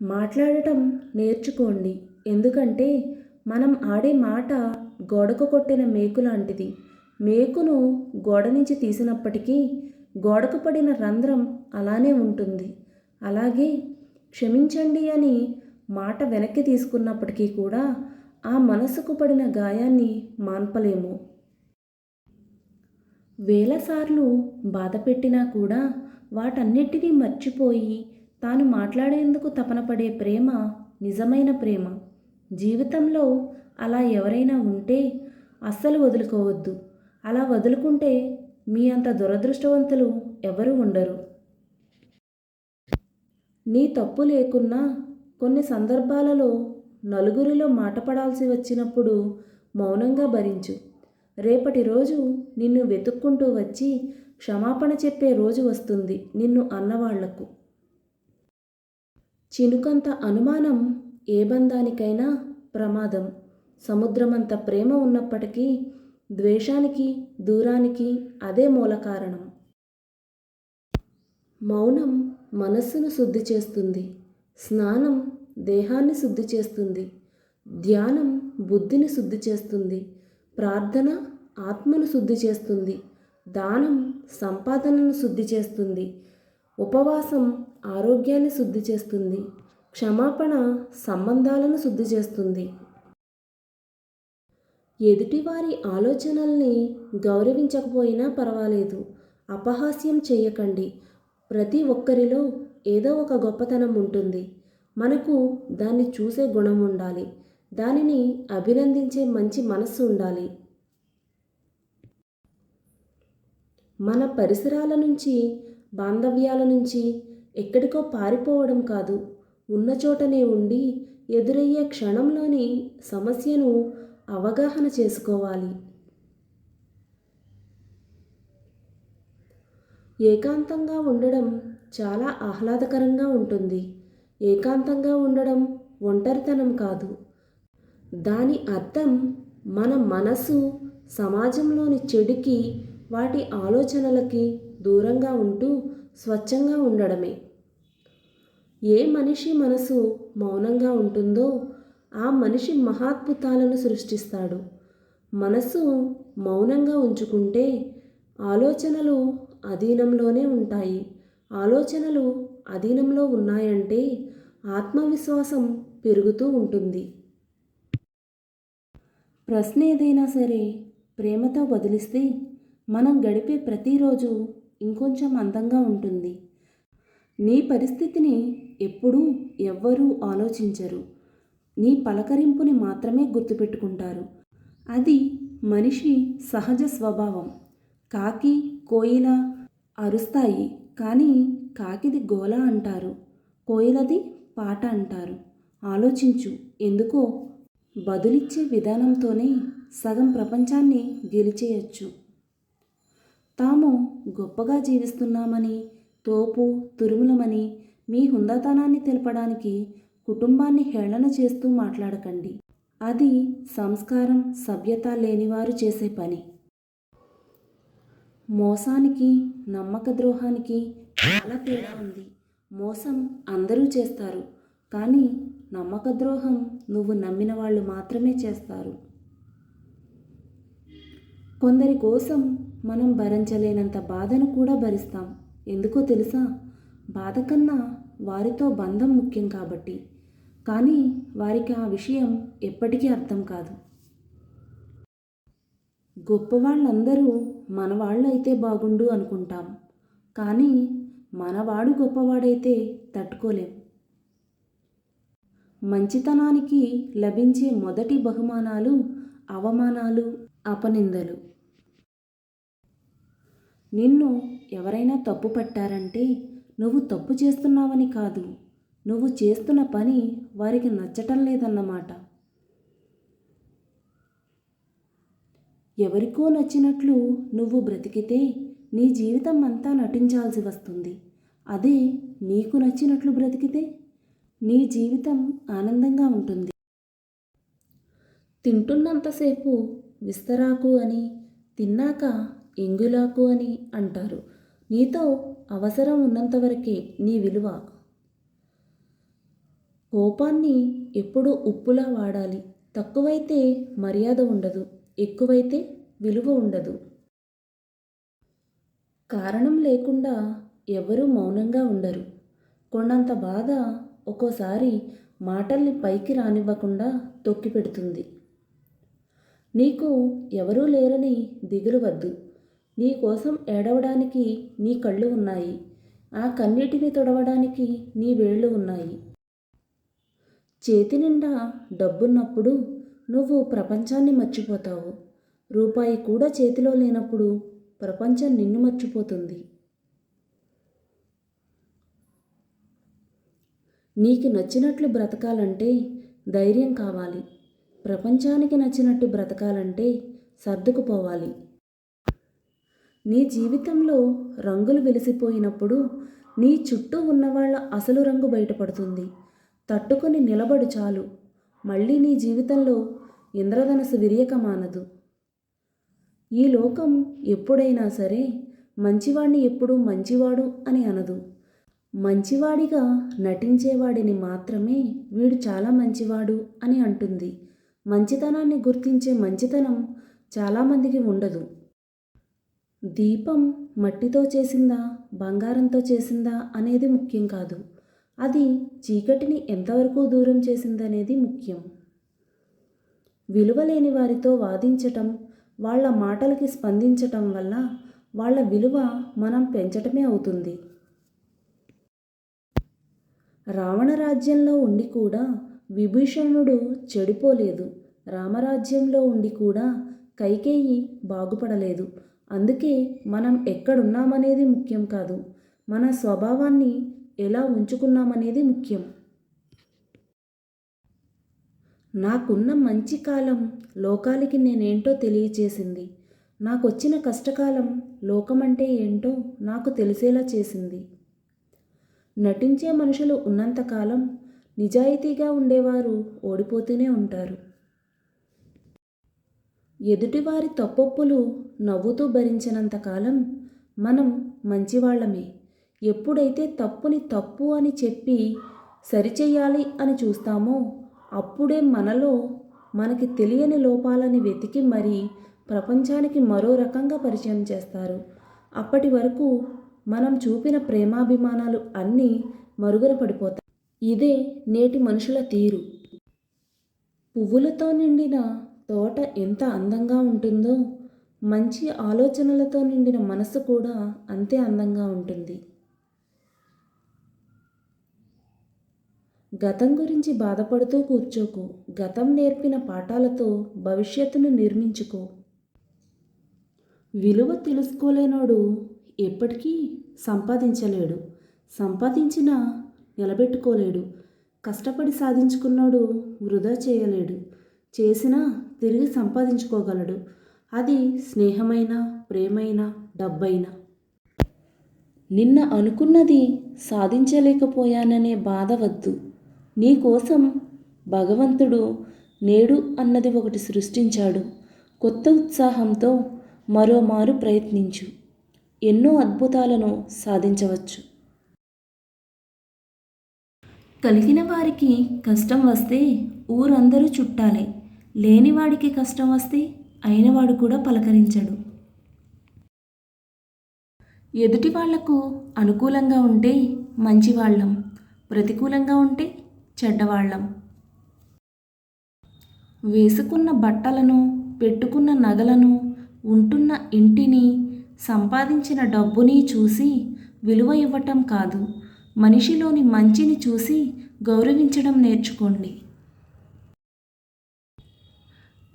మాట్లాడటం నేర్చుకోండి. ఎందుకంటే మనం ఆడే మాట గోడకు కొట్టిన మేకు లాంటిది. మేకును గోడ నుంచి తీసినప్పటికీ గోడకు పడిన రంధ్రం అలానే ఉంటుంది. అలాగే క్షమించండి అని మాట వెనక్కి తీసుకున్నప్పటికీ కూడా ఆ మనసుకు పడిన గాయాన్ని మాన్పలేము. వేలసార్లు బాధ పెట్టినా కూడా వాటన్నిటినీ మర్చిపోయి తాను మాట్లాడేందుకు తపనపడే ప్రేమ నిజమైన ప్రేమ. జీవితంలో అలా ఎవరైనా ఉంటే అస్సలు వదులుకోవద్దు. అలా వదులుకుంటే మీ అంత దురదృష్టవంతులు ఎవరు ఉండరు. నీ తప్పు లేకున్నా కొన్ని సందర్భాలలో నలుగురిలో మాటపడాల్సి వచ్చినప్పుడు మౌనంగా భరించు. రేపటి రోజు నిన్ను వెతుక్కుంటూ వచ్చి క్షమాపణ చెప్పే రోజు వస్తుంది నిన్ను అన్నవాళ్ళకు. చినుకంత అనుమానం ఏ బంధానికైనా ప్రమాదం. సముద్రమంత ప్రేమ ఉన్నప్పటికీ ద్వేషానికి దూరానికి అదే మూల కారణం. మౌనం మనస్సును శుద్ధి చేస్తుంది. స్నానం దేహాన్ని శుద్ధి చేస్తుంది. ధ్యానం బుద్ధిని శుద్ధి చేస్తుంది. ప్రార్థన ఆత్మను శుద్ధి చేస్తుంది. దానం సంపాదనను శుద్ధి చేస్తుంది. ఉపవాసం ఆరోగ్యాన్ని శుద్ధి చేస్తుంది. క్షమాపణ సంబంధాలను శుద్ధి చేస్తుంది. ఎదుటివారి ఆలోచనల్ని గౌరవించకపోయినా పర్వాలేదు. అపహాస్యం చేయకండి. ప్రతి ఒక్కరిలో ఏదో ఒక గొప్పతనం ఉంటుంది. మనకు దాన్ని చూసే గుణం ఉండాలి. దానిని అభినందించే మంచి మనస్సు ఉండాలి. మన పరిసరాల నుంచి బాంధవ్యాల నుంచి ఎక్కడికో పారిపోవడం కాదు. ఉన్న చోటనే ఉండి ఎదురయ్యే క్షణంలోని సమస్యను అవగాహన చేసుకోవాలి. ఏకాంతంగా ఉండడం చాలా ఆహ్లాదకరంగా ఉంటుంది. ఏకాంతంగా ఉండడం ఒంటరితనం కాదు. దాని అర్థం మన మనసు సమాజంలోని చెడుకి వాటి ఆలోచనలకి దూరంగా ఉంటూ స్వచ్ఛంగా ఉండడమే. ఏ మనిషి మనసు మౌనంగా ఉంటుందో ఆ మనిషి మహాద్భుతాలను సృష్టిస్తాడు. మనసు మౌనంగా ఉంచుకుంటే ఆలోచనలు అధీనంలోనే ఉంటాయి. ఆలోచనలు అధీనంలో ఉన్నాయంటే ఆత్మవిశ్వాసం పెరుగుతూ ఉంటుంది. ప్రశ్న ఏదైనా సరే ప్రేమతో బదిలిస్తే మనం గడిపే ప్రతిరోజు ఇంకొంచెం అందంగా ఉంటుంది. నీ పరిస్థితిని ఎప్పుడూ ఎవ్వరూ ఆలోచించరు. నీ పలకరింపుని మాత్రమే గుర్తుపెట్టుకుంటారు. అది మనిషి సహజ స్వభావం. కాకి కోయిల అరుస్తాయి కానీ కాకిది గోల అంటారు. కోయిలది పాట అంటారు. ఆలోచించు ఎందుకో బదులిచ్చే విధానంతోనే సగం ప్రపంచాన్ని గెలిచేయచ్చు. తాము గొప్పగా జీవిస్తున్నామని తోపు తురుములమని మీ హుందాతనాన్ని తెలపడానికి కుటుంబాన్ని హేళన చేస్తూ మాట్లాడకండి. అది సంస్కారం సభ్యత లేనివారు చేసే పని. మోసానికి నమ్మక ద్రోహానికి చాలా తేడా ఉంది. మోసం అందరూ చేస్తారు కానీ నమ్మక ద్రోహం నువ్వు నమ్మిన వాళ్ళు మాత్రమే చేస్తారు. కొందరి కోసం మనం భరించలేనంత బాధను కూడా భరిస్తాం. ఎందుకో తెలుసా? బాధ కన్నా వారితో బంధం ముఖ్యం కాబట్టి. కానీ వారికి ఆ విషయం ఎప్పటికీ అర్థం కాదు. గొప్పవాళ్ళందరూ మనవాళ్ళు అయితే బాగుండు అనుకుంటాం. కానీ మనవాడు గొప్పవాడైతే తట్టుకోలేం. మంచితనానికి లభించే మొదటి బహుమానాలు అవమానాలు అపనిందలు. నిన్ను ఎవరైనా తప్పు పట్టారంటే నువ్వు తప్పు చేస్తున్నావని కాదు. నువ్వు చేస్తున్న పని వారికి నచ్చటం లేదన్నమాట. ఎవరికో నచ్చినట్లు నువ్వు బ్రతికితే నీ జీవితం అంతా నటించాల్సి వస్తుంది. అదే నీకు నచ్చినట్లు బ్రతికితే నీ జీవితం ఆనందంగా ఉంటుంది. తింటున్నంతసేపు విస్తరాకు అని తిన్నాక ఎంగులాకు అని అంటారు. నీతో అవసరం ఉన్నంతవరకే నీ విలువ. కోపాన్ని ఎప్పుడూ ఉప్పులా వాడాలి. తక్కువైతే మర్యాద ఉండదు. ఎక్కువైతే విలువ ఉండదు. కారణం లేకుండా ఎవరూ మౌనంగా ఉండరు. కొన్నంత బాధ ఒక్కోసారి మాటల్ని పైకి రానివ్వకుండా తొక్కిపెడుతుంది. నీకు ఎవరూ లేరని దిగులు వద్దు నీ కోసం ఏడవడానికి నీ కళ్ళు ఉన్నాయి. ఆ కన్నీటిని తొడవడానికి నీ వేళ్ళు ఉన్నాయి. చేతి నిండా డబ్బున్నప్పుడు నువ్వు ప్రపంచాన్ని మర్చిపోతావు. రూపాయి కూడా చేతిలో లేనప్పుడు ప్రపంచం నిన్ను మర్చిపోతుంది. నీకు నచ్చినట్లు బ్రతకాలంటే ధైర్యం కావాలి. ప్రపంచానికి నచ్చినట్టు బ్రతకాలంటే సర్దుకుపోవాలి. నీ జీవితంలో రంగులు వెలిసిపోయినప్పుడు నీ చుట్టూ ఉన్నవాళ్ళ అసలు రంగు బయటపడుతుంది. తట్టుకొని నిలబడు చాలు. మళ్ళీ నీ జీవితంలో ఇంద్రధనసు విరియకమానదు. ఈ లోకం ఎప్పుడైనా సరే మంచివాడిని ఎప్పుడూ మంచివాడు అని అనదు. మంచివాడిగా నటించేవాడిని మాత్రమే వీడు చాలా మంచివాడు అని అంటుంది. మంచితనాన్ని గుర్తించే మంచితనం చాలామందికి ఉండదు. దీపం మట్టితో చేసిందా బంగారంతో చేసిందా అనేది ముఖ్యం కాదు. అది చీకటిని ఎంతవరకు దూరం చేసిందనేది ముఖ్యం. విలువలేని వారితో వాదించటం వాళ్ళ మాటలకి స్పందించటం వల్ల వాళ్ళ విలువ మనం పెంచటమే అవుతుంది. రావణ రాజ్యంలో ఉండి కూడా విభీషణుడు చెడిపోలేదు. రామరాజ్యంలో ఉండి కూడా కైకేయి బాగుపడలేదు. అందుకే మనం ఎక్కడున్నామనేది ముఖ్యం కాదు. మన స్వభావాన్ని ఎలా ఉంచుకున్నామనేది ముఖ్యం. నాకున్న మంచి కాలం లోకాలకి నేనేంటో తెలియచేసింది. నాకొచ్చిన కష్టకాలం లోకమంటే ఏంటో నాకు తెలిసేలా చేసింది. నటించే మనుషులు ఉన్నంతకాలం నిజాయితీగా ఉండేవారు ఓడిపోతూనే ఉంటారు. ఎదుటివారి తప్పొప్పులు నవ్వుతూ భరించినంతకాలం మనం మంచివాళ్ళమే. ఎప్పుడైతే తప్పుని తప్పు అని చెప్పి సరిచెయ్యాలి అని చూస్తామో అప్పుడే మనలో మనకి తెలియని లోపాలని వెతికి మరీ ప్రపంచానికి మరో రకంగా పరిచయం చేస్తారు. అప్పటి వరకు మనం చూపిన ప్రేమాభిమానాలు అన్నీ మరుగున పడిపోతాయి. ఇదే నేటి మనుషుల తీరు. పువ్వులతో నిండిన తోట ఎంత అందంగా ఉంటుందో మంచి ఆలోచనలతో నిండిన మనసు కూడా అంతే అందంగా ఉంటుంది. గతం గురించి బాధపడుతూ కూర్చోకు. గతం నేర్పిన పాఠాలతో భవిష్యత్తును నిర్మించుకో. విలువ తెలుసుకోలేనోడు ఎప్పటికీ సంపాదించలేడు. సంపాదించినా నిలబెట్టుకోలేడు. కష్టపడి సాధించుకున్నాడు వృధా చేయలేడు. చేసినా తిరిగి సంపాదించుకోగలడు. అది స్నేహమైనా ప్రేమైనా డబ్బైనా. నిన్న అనుకున్నది సాధించలేకపోయాననే బాధ వద్దు. నీకోసం భగవంతుడు నేడు అన్నది ఒకటి సృష్టించాడు. కొత్త ఉత్సాహంతో మరోమారు ప్రయత్నించు. ఎన్నో అద్భుతాలను సాధించవచ్చు. కలిగిన వారికి కష్టం వస్తే ఊరందరూ చుట్టాలే. లేనివాడికి కష్టం వస్తే అయినవాడు కూడా పలకరించడు. ఎదుటి వాళ్ళకు అనుకూలంగా ఉంటే మంచివాళ్ళం ప్రతికూలంగా ఉంటే చెడ్డవాళ్ళం వేసుకున్న బట్టలను పెట్టుకున్న నగలను ఉంటున్న ఇంటిని సంపాదించిన డబ్బుని చూసి విలువ ఇవ్వటం కాదు. మనిషిలోని మంచిని చూసి గౌరవించడం నేర్చుకోండి.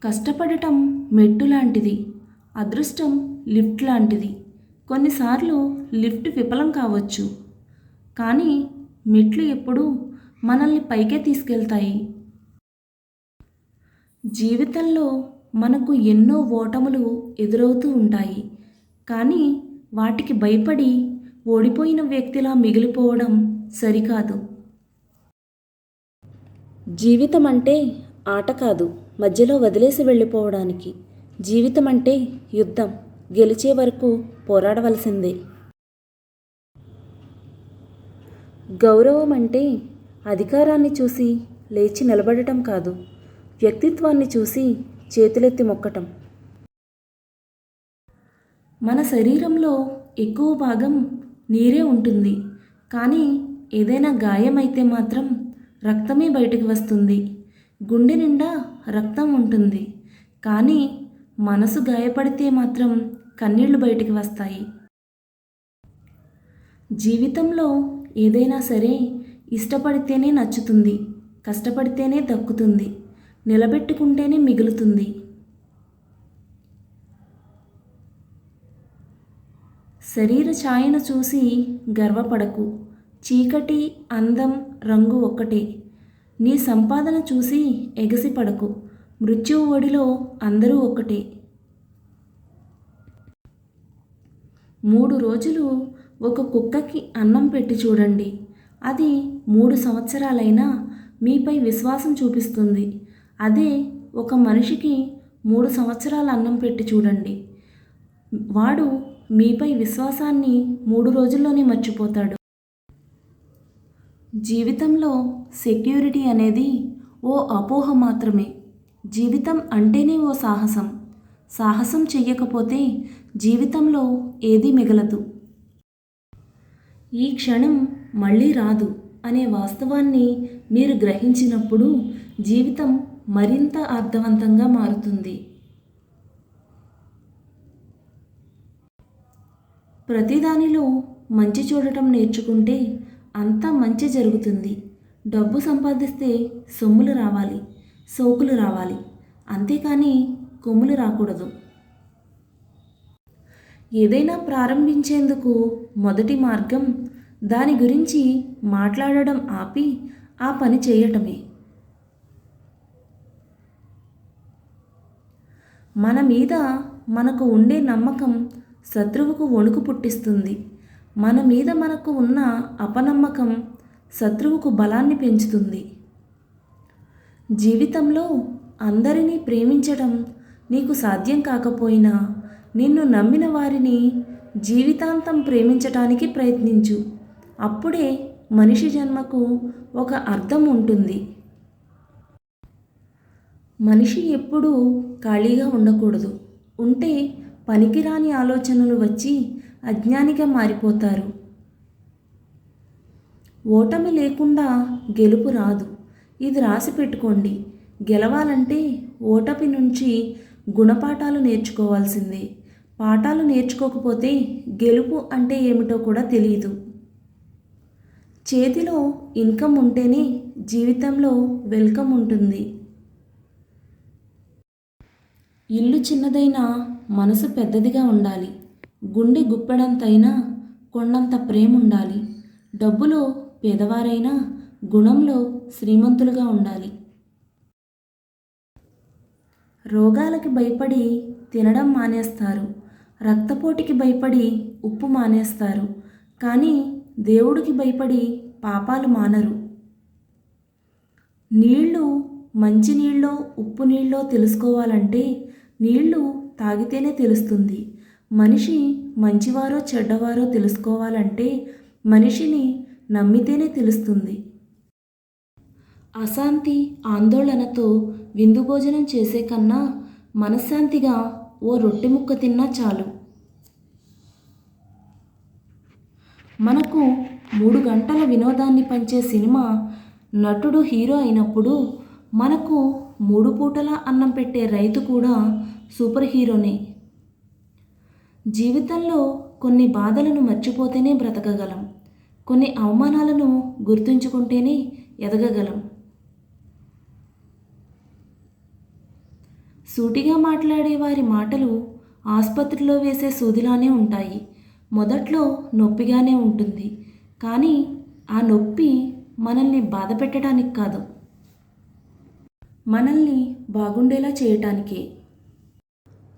కష్టపడటం మెట్టు లాంటిది అదృష్టం లిఫ్ట్ లాంటిది కొన్నిసార్లు లిఫ్ట్ విఫలం కావచ్చు. కానీ మెట్లు ఎప్పుడూ మనల్ని పైకే తీసుకెళ్తాయి. జీవితంలో మనకు ఎన్నో ఓటములు ఎదురవుతూ ఉంటాయి. కానీ వాటికి భయపడి ఓడిపోయిన వ్యక్తిలా మిగిలిపోవడం సరికాదు. జీవితం అంటే ఆట కాదు. మధ్యలో వదిలేసి వెళ్ళిపోవడానికి. జీవితం అంటే యుద్ధం. గెలిచే వరకు పోరాడవలసిందే. గౌరవం అంటే అధికారాన్ని చూసి లేచి నిలబడటం కాదు. వ్యక్తిత్వాన్ని చూసి చేతులెత్తి మొక్కటం. మన శరీరంలో ఎక్కువ భాగం నీరే ఉంటుంది. కానీ ఏదైనా గాయమైతే మాత్రం రక్తమే బయటకు వస్తుంది. గుండె నిండా రక్తం ఉంటుంది. కానీ మనసు గాయపడితే మాత్రం కన్నీళ్ళు బయటికి వస్తాయి. జీవితంలో ఏదైనా సరే ఇష్టపడితేనే నచ్చుతుంది కష్టపడితేనే దక్కుతుంది నిలబెట్టుకుంటేనే మిగులుతుంది. శరీర ఛాయను చూసి గర్వపడకు. చీకటి అందం రంగు ఒక్కటే. నీ సంపాదన చూసి ఎగసిపడకు మృత్యువు ఒడిలో అందరూ ఒక్కటే. మూడు రోజులు ఒక కుక్కకి అన్నం పెట్టి చూడండి. అది మూడు సంవత్సరాలైనా మీపై విశ్వాసం చూపిస్తుంది. అదే ఒక మనిషికి మూడు సంవత్సరాల అన్నం పెట్టి చూడండి. వాడు మీపై విశ్వాసాన్ని మూడు రోజుల్లోనే మర్చిపోతాడు. జీవితంలో సెక్యూరిటీ అనేది ఓ అపోహ మాత్రమే. జీవితం అంటేనే ఓ సాహసం. సాహసం చెయ్యకపోతే జీవితంలో ఏదీ మిగలదు. ఈ క్షణం మళ్ళీ రాదు అనే వాస్తవాన్ని మీరు గ్రహించినప్పుడు జీవితం మరింత అర్థవంతంగా మారుతుంది. ప్రతిదానిలో మంచి చూడటం నేర్చుకుంటే అంతా మంచి జరుగుతుంది. డబ్బు సంపాదిస్తే సొమ్ములు రావాలి సోకులు రావాలి. అంతేకాని కొమ్ములు రాకూడదు. ఏదైనా ప్రారంభించేందుకు మొదటి మార్గం దాని గురించి మాట్లాడడం ఆపి ఆ పని చేయటమే. మన మీద మనకు ఉండే నమ్మకం శత్రువుకు వణుకు పుట్టిస్తుంది. మన మీద మనకు ఉన్న అపనమ్మకం శత్రువుకు బలాన్ని పెంచుతుంది. జీవితంలో అందరినీ ప్రేమించడం నీకు సాధ్యం కాకపోయినా నిన్ను నమ్మిన వారిని జీవితాంతం ప్రేమించటానికి ప్రయత్నించు. అప్పుడే మనిషి జన్మకు ఒక అర్థం ఉంటుంది. మనిషి ఎప్పుడూ ఖాళీగా ఉండకూడదు. ఉంటే పనికిరాని ఆలోచనలు వచ్చి అజ్ఞానిగా మారిపోతారు. ఓటమి లేకుండా గెలుపు రాదు. ఇది రాసి పెట్టుకోండి. గెలవాలంటే ఓటమి నుంచి గుణపాఠాలు నేర్చుకోవాల్సిందే. పాఠాలు నేర్చుకోకపోతే గెలుపు అంటే ఏమిటో కూడా తెలియదు చేతిలో ఇన్కమ్ ఉంటేనే జీవితంలో వెల్కమ్ ఉంటుంది. ఇల్లు చిన్నదైనా మనసు పెద్దదిగా ఉండాలి. గుండె గుప్పెడంతైనా కొండంత ప్రేముండాలి. డబ్బులో పేదవారైనా గుణంలో శ్రీమంతులుగా ఉండాలి. రోగాలకి భయపడి తినడం మానేస్తారు. రక్తపోటుకి భయపడి ఉప్పు మానేస్తారు. కానీ దేవుడికి భయపడి పాపాలు మానరు. నీళ్ళు మంచి నీళ్ళో ఉప్పు నీళ్ళో తెలుసుకోవాలంటే నీళ్ళు తాగితేనే తెలుస్తుంది. మనిషి మంచివారో చెడ్డవారో తెలుసుకోవాలంటే మనిషిని నమ్మితేనే తెలుస్తుంది. అశాంతి ఆందోళనతో విందు భోజనం చేసే కన్నా మనశ్శాంతిగా ఓ రొట్టె ముక్క తిన్నా చాలు. మనకు మూడు గంటల వినోదాన్ని పంచే సినిమా నటుడు హీరో అయినప్పుడు మనకు మూడు పూటల అన్నం పెట్టే రైతు కూడా సూపర్ హీరోనే. జీవితంలో కొన్ని బాధలను మర్చిపోతేనే బ్రతకగలం. కొన్ని అవమానాలను గుర్తుంచుకుంటేనే ఎదగగలం. సూటిగా మాట్లాడే వారి మాటలు ఆసుపత్రిలో వేసే సూదిలానే ఉంటాయి. మొదట్లో నొప్పిగానే ఉంటుంది. కానీ ఆ నొప్పి మనల్ని బాధ పెట్టడానికి కాదు. మనల్ని బాగుండేలా చేయటానికే.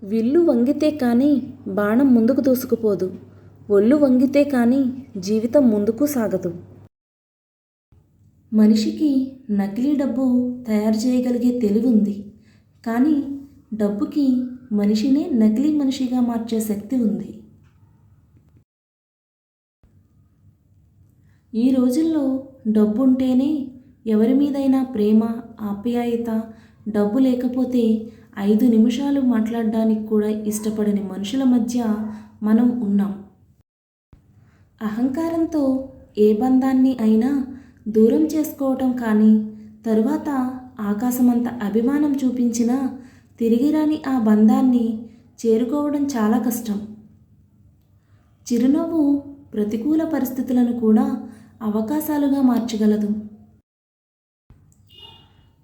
విల్లు వంగితే కానీ బాణం ముందుకు దూసుకుపోదు. ఒళ్ళు వంగితే కానీ జీవితం ముందుకు సాగదు. మనిషికి నకిలీ డబ్బు తయారు చేయగలిగే తెలివి ఉంది కానీ డబ్బుకి మనిషినే నకిలీ మనిషిగా మార్చే శక్తి ఉంది. ఈ రోజుల్లో డబ్బు ఉంటేనే ఎవరి మీదైనా ప్రేమ ఆప్యాయత డబ్బు లేకపోతే ఐదు నిమిషాలు మాట్లాడడానికి కూడా ఇష్టపడని మనుషుల మధ్య మనం ఉన్నాం. అహంకారంతో ఏ బంధాన్ని అయినా దూరం చేసుకోవటం కానీ తరువాత ఆకాశమంత అభిమానం చూపించినా తిరిగిరాని ఆ బంధాన్ని చేరుకోవడం చాలా కష్టం. చిరునవ్వు ప్రతికూల పరిస్థితులను కూడా అవకాశాలుగా మార్చగలదు.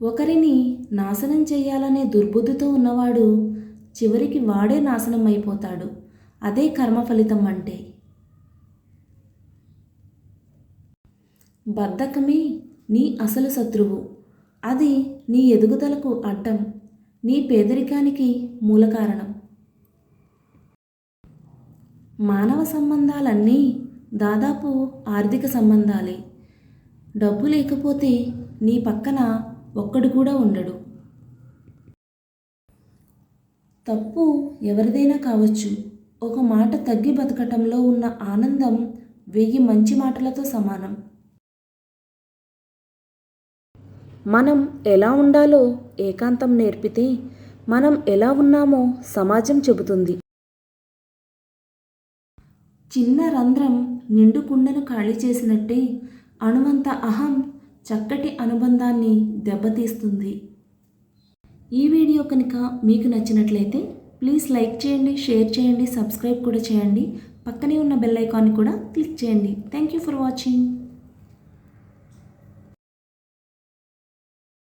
ఒకరిని నాశనం చేయాలనే దుర్బుద్ధితో ఉన్నవాడు చివరికి వాడే నాశనం అయిపోతాడు అదే కర్మ ఫలితం అంటే. బద్ధకమే నీ అసలు శత్రువు. అది నీ ఎదుగుదలకు అడ్డం. నీ పేదరికానికి మూల కారణం. మానవ సంబంధాలన్నీ దాదాపు ఆర్థిక సంబంధాలే. డబ్బు లేకపోతే నీ పక్కన ఒక్కడు కూడా ఉండడు. తప్పు ఎవరిదైనా కావచ్చు. ఒక మాట తగ్గి బతకటంలో ఉన్న ఆనందం వెయ్యి మంచి మాటలతో సమానం. మనం ఎలా ఉండాలో ఏకాంతం నేర్పితే మనం ఎలా ఉన్నామో సమాజం చెబుతుంది. చిన్న రంధ్రం నిండు కుండను ఖాళీ చేసినట్టే అణువంత అహం చక్కటి అనుబంధాన్ని దెబ్బతీస్తుంది. ఈ వీడియో కనుక మీకు నచ్చినట్లయితే ప్లీజ్ లైక్ చేయండి షేర్ చేయండి సబ్స్క్రైబ్ కూడా చేయండి. పక్కనే ఉన్న బెల్ ఐకాన్ కూడా క్లిక్ చేయండి. Thank you for watching.